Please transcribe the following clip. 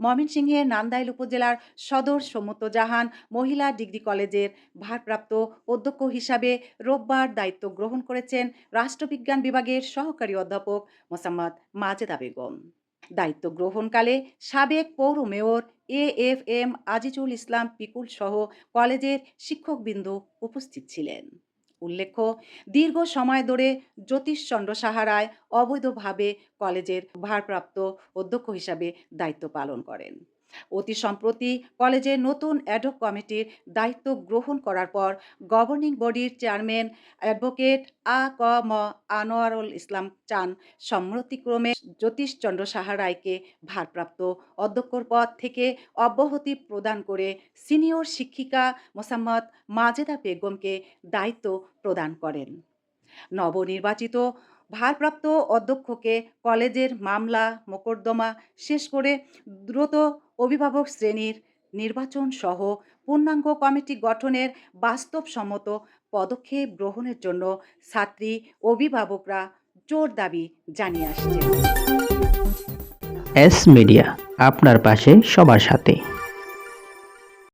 ময়মনসিংহের নান্দাইল উপজেলার সদর সম্মত জাহান মহিলা ডিগ্রি কলেজের ভারপ্রাপ্ত অধ্যক্ষ হিসাবে রোববার দায়িত্ব গ্রহণ করেছেন রাষ্ট্রবিজ্ঞান বিভাগের সহকারী অধ্যাপক মোসাম্মদ মাজেদা বেগম। দায়িত্ব গ্রহণকালে সাবেক পৌর mayor A F M Azizul Islam Pikul সহ কলেজের শিক্ষকবৃন্দ উপস্থিত ছিলেন। উল্লেখ্য দীর্ঘ সময় ধরে জ্যোতিষচন্দ্র সাহারায় অবৈধভাবে কলেজের ভারপ্রাপ্ত অধ্যক্ষ হিসাবে দায়িত্ব পালন করেন। অতি সম্প্রতি কলেজের নতুন অ্যাডহক কমিটির দায়িত্ব গ্রহণ করার পর গভর্নিং বডির চেয়ারম্যান অ্যাডভোকেট আ ক ম আনোয়ারুল ইসলাম চান সম্মতিক্রমে জ্যোতিষচন্দ্র সাহা রায়কে ভারপ্রাপ্ত অধ্যক্ষর পদ থেকে অব্যাহতি প্রদান করে সিনিয়র শিক্ষিকা মোসাম্মদ মাজেদা বেগমকে দায়িত্ব প্রদান করেন। নবনির্বাচিত ভারপ্রাপ্ত অধ্যক্ষকে কলেজের মামলা, মোকদ্দমা শেষ করে দ্রুত অভিভাবক শ্রেণির নির্বাচন সহ পূর্ণাঙ্গ কমিটি গঠনের বাস্তবসম্মত পদক্ষেপ গ্রহণের জন্য ছাত্রী অভিভাবকরা জোর দাবি জানিয়ে আসছে। এস মিডিয়া আপনার পাশে, সবার সাথে।